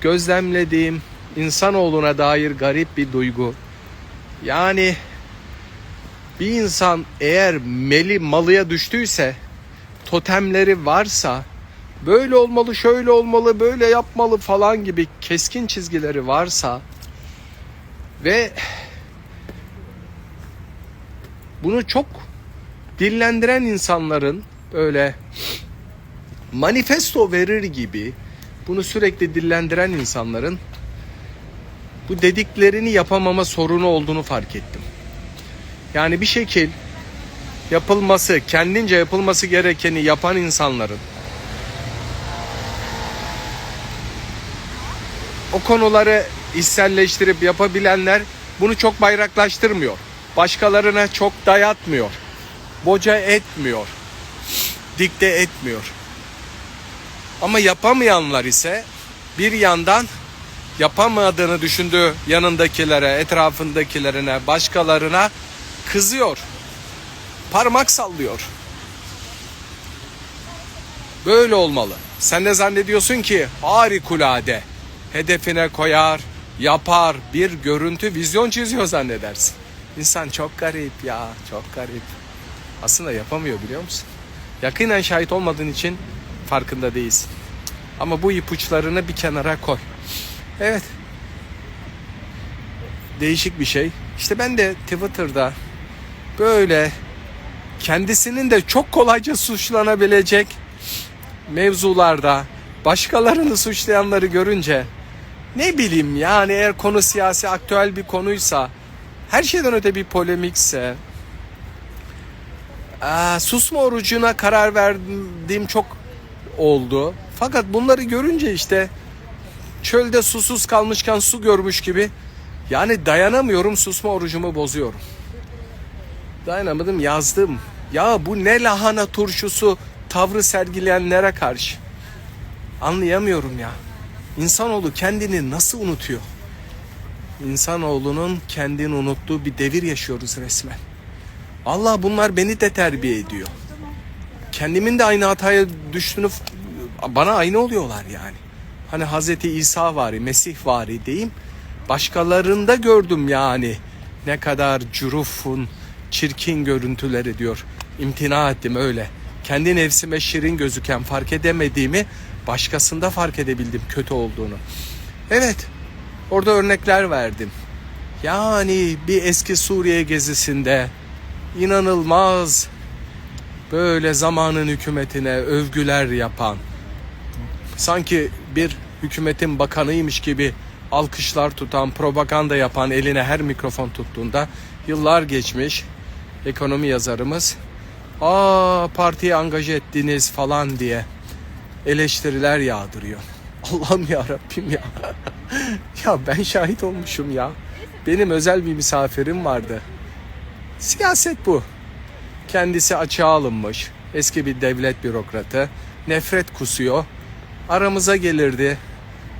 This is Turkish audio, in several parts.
gözlemlediğim insanoğluna dair garip bir duygu. Yani bir insan eğer meli malıya düştüyse, totemleri varsa, böyle olmalı, şöyle olmalı, böyle yapmalı falan gibi keskin çizgileri varsa ve bunu çok dillendiren insanların böyle manifesto verir gibi bunu sürekli dillendiren insanların bu dediklerini yapamama sorunu olduğunu fark ettim. Yani bir şekil yapılması, kendince yapılması gerekeni yapan insanların o konuları içselleştirip yapabilenler bunu çok bayraklaştırmıyor. Başkalarına çok dayatmıyor. Boca etmiyor. Dikte etmiyor. Ama yapamayanlar ise bir yandan yapamadığını düşündüğü yanındakilere, etrafındakilerine, başkalarına kızıyor. Parmak sallıyor. Böyle olmalı. Sen de zannediyorsun ki harikulade. Hedefine koyar, yapar, bir görüntü, vizyon çiziyor zannedersin. İnsan çok garip ya, çok garip. Aslında yapamıyor biliyor musun? Yakinen şahit olmadığın için farkında değilsin. Ama bu ipuçlarını bir kenara koy. Evet. Değişik bir şey. İşte ben de Twitter'da böyle kendisinin de çok kolayca suçlanabilecek mevzularda başkalarını suçlayanları görünce ne bileyim yani eğer konu siyasi aktüel bir konuysa her şeyden öte bir polemikse aa, susma orucuna karar verdiğim çok oldu. Fakat bunları görünce işte çölde susuz kalmışken su görmüş gibi yani dayanamıyorum susma orucumu bozuyorum. Dayanamadım yazdım. Ya bu ne lahana turşusu tavrı sergileyenlere karşı. Anlayamıyorum ya. İnsanoğlu kendini nasıl unutuyor? İnsanoğlunun kendini unuttuğu bir devir yaşıyoruz resmen. Allah bunlar beni de terbiye ediyor. Kendimin de aynı hataya düştüğünü bana aynı oluyorlar yani. Hani Hazreti İsa vari, Mesih vari diyeyim. Başkalarında gördüm yani. Ne kadar cürufun, çirkin görüntüleri diyor. İmtina ettim öyle. Kendi nefsime şirin gözüken fark edemediğimi başkasında fark edebildim kötü olduğunu. Evet. Orada örnekler verdim. Yani bir eski Suriye gezisinde inanılmaz böyle zamanın hükümetine övgüler yapan sanki bir hükümetin bakanıymış gibi alkışlar tutan, propaganda yapan eline her mikrofon tuttuğunda yıllar geçmiş ekonomi yazarımız aa partiyi angaje ettiniz falan diye eleştiriler yağdırıyor. Allah'ım ya Rabbim ya. ya ben şahit olmuşum ya. Benim özel bir misafirim vardı. Siyaset bu. Kendisi açığa alınmış. Eski bir devlet bürokratı. Nefret kusuyor. Aramıza gelirdi.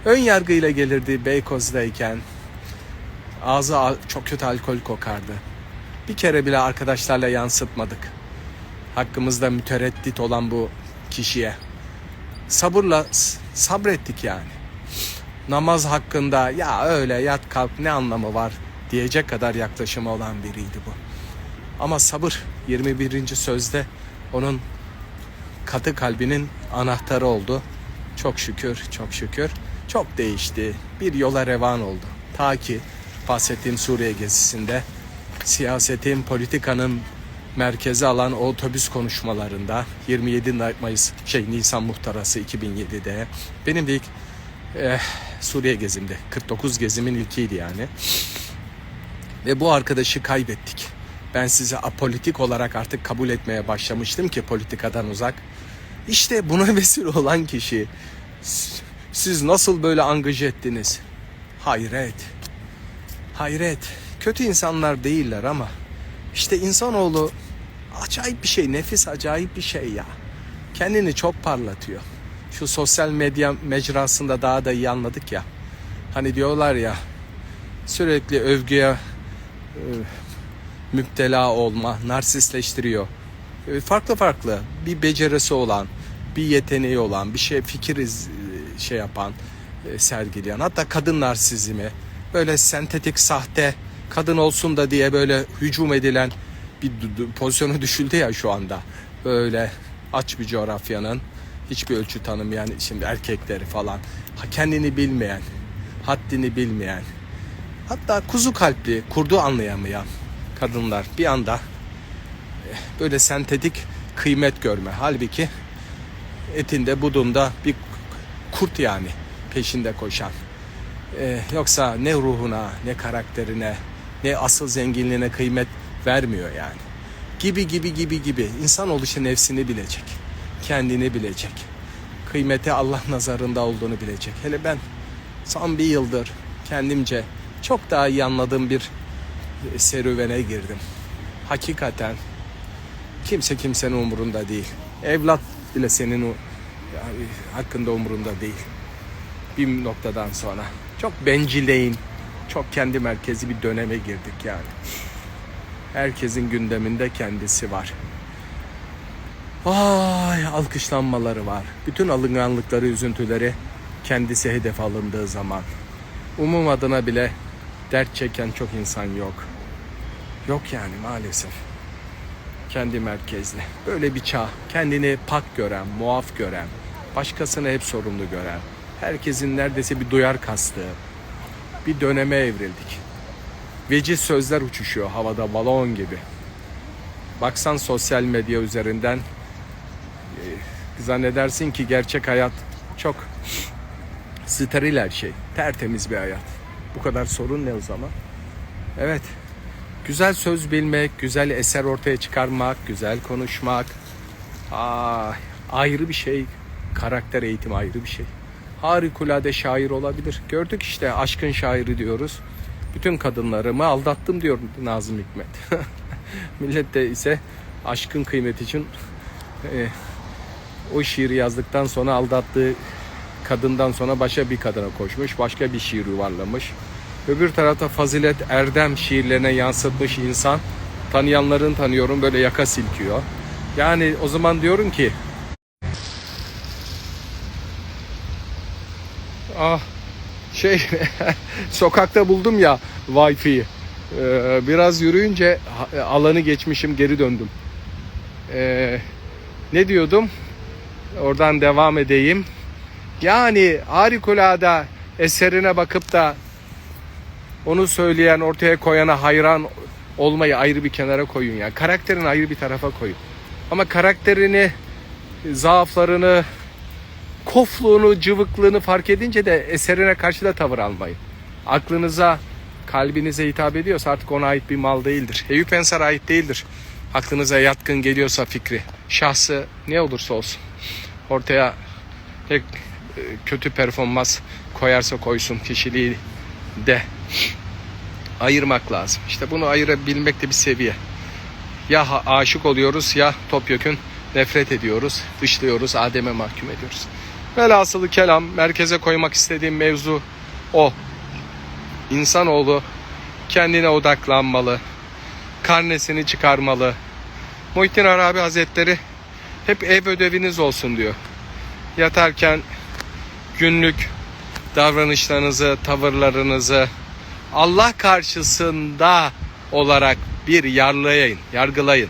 Ön yargıyla gelirdi Beykoz'dayken. Ağzı çok kötü alkol kokardı. Bir kere bile arkadaşlarla yansıtmadık. Hakkımızda mütereddit olan bu kişiye. Sabırla sabrettik yani. Namaz hakkında ya öyle yat kalk ne anlamı var diyecek kadar yaklaşımı olan biriydi bu. Ama sabır 21. sözde onun katı kalbinin anahtarı oldu. Çok şükür, çok şükür. Çok değişti. Bir yola revan oldu. Ta ki bahsettiğim Suriye gezisinde siyasetin, politikanın merkeze alan o otobüs konuşmalarında 27 Mayıs şey Nisan muhtarası 2007'de benim de ilk eh, Suriye gezimde 49 gezimin ilkiydi yani. Ve bu arkadaşı kaybettik. Ben sizi apolitik olarak artık kabul etmeye başlamıştım ki politikadan uzak. İşte buna vesile olan kişi. Siz nasıl böyle angaje ettiniz? Hayret. Hayret. Kötü insanlar değiller ama işte insanoğlu acayip bir şey, nefis acayip bir şey ya. Kendini çok parlatıyor. Şu sosyal medya mecrasında daha da iyi anladık ya. Hani diyorlar ya sürekli övgüye e, müptela olma, narsistleştiriyor. E, Farklı farklı bir becerisi olan, bir yeteneği olan, bir şey fikir iz- şey yapan, e, sergileyen hatta kadın narsizmi böyle sentetik sahte kadın olsun da diye böyle hücum edilen bir pozisyonu düşüldü ya şu anda. Böyle aç bir coğrafyanın hiçbir ölçü tanımayan şimdi erkekleri falan kendini bilmeyen haddini bilmeyen hatta kuzu kalpli kurdu anlayamayan kadınlar bir anda eh, böyle sentetik kıymet görme halbuki etinde budunda bir kurt yani peşinde koşan. Ee, yoksa ne ruhuna ne karakterine ne asıl zenginliğine kıymet vermiyor yani. Gibi gibi gibi gibi insan oluşu nefsini bilecek. Kendini bilecek. Kıymeti Allah nazarında olduğunu bilecek. Hele ben son bir yıldır kendimce çok daha iyi anladığım bir serüvene girdim. Hakikaten kimse kimsenin umurunda değil. Evlat bile senin yani hakkında umurunda değil. Bir noktadan sonra. Çok bencileyin, çok kendi merkezi bir döneme girdik yani. Herkesin gündeminde kendisi var. Vay alkışlanmaları var. Bütün alınganlıkları, üzüntüleri kendisi hedef alındığı zaman. Umum adına bile dert çeken çok insan yok. Yok yani maalesef kendi merkezli. Böyle bir çağ. Kendini pak gören, muaf gören, başkasını hep sorumlu gören, herkesin neredeyse bir duyar kastığı bir döneme evrildik. Veciz sözler uçuşuyor havada balon gibi. Baksan sosyal medya üzerinden e, zannedersin ki gerçek hayat çok steril her şey. Tertemiz bir hayat. Bu kadar sorun ne o zaman? Evet. Güzel söz bilmek, güzel eser ortaya çıkarmak, güzel konuşmak. Ay, ayrı bir şey. Karakter eğitimi ayrı bir şey. Harikulade şair olabilir. Gördük işte aşkın şairi diyoruz. Bütün kadınlarımı aldattım diyor Nazım Hikmet. Millet de ise aşkın kıymeti için e, o şiiri yazdıktan sonra aldattığı kadından sonra başka bir kadına koşmuş. Başka bir şiir yuvarlamış. Öbür tarafta fazilet erdem şiirlerine yansıtmış insan. Tanıyanların tanıyorum böyle yaka silkiyor. Yani o zaman diyorum ki Ah şey sokakta buldum ya Wi-Fi'yi. Ee, biraz yürüyünce alanı geçmişim geri döndüm. Ee, ne diyordum? Oradan devam edeyim. Yani harikulade eserine bakıp da onu söyleyen, ortaya koyana hayran olmayı ayrı bir kenara koyun ya. Karakterini ayrı bir tarafa koyun. Ama karakterini, zaaflarını, kofluğunu, cıvıklığını fark edince de eserine karşı da tavır almayın. Aklınıza, kalbinize hitap ediyorsa artık ona ait bir mal değildir. Eyüp Ensar'a ait değildir. Aklınıza yatkın geliyorsa fikri, şahsı ne olursa olsun. Ortaya tek e, kötü performans koyarsa koysun kişiliği de ayırmak lazım. İşte bunu ayırabilmek de bir seviye. Ya aşık oluyoruz ya topyekün nefret ediyoruz, dışlıyoruz, Adem'e mahkum ediyoruz. Velhasılı kelam merkeze koymak istediğim mevzu o. İnsanoğlu kendine odaklanmalı, karnesini çıkarmalı. Muhittin Arabi Hazretleri hep ev ödeviniz olsun diyor. Yatarken günlük davranışlarınızı, tavırlarınızı Allah karşısında olarak bir yargılayın, yargılayın.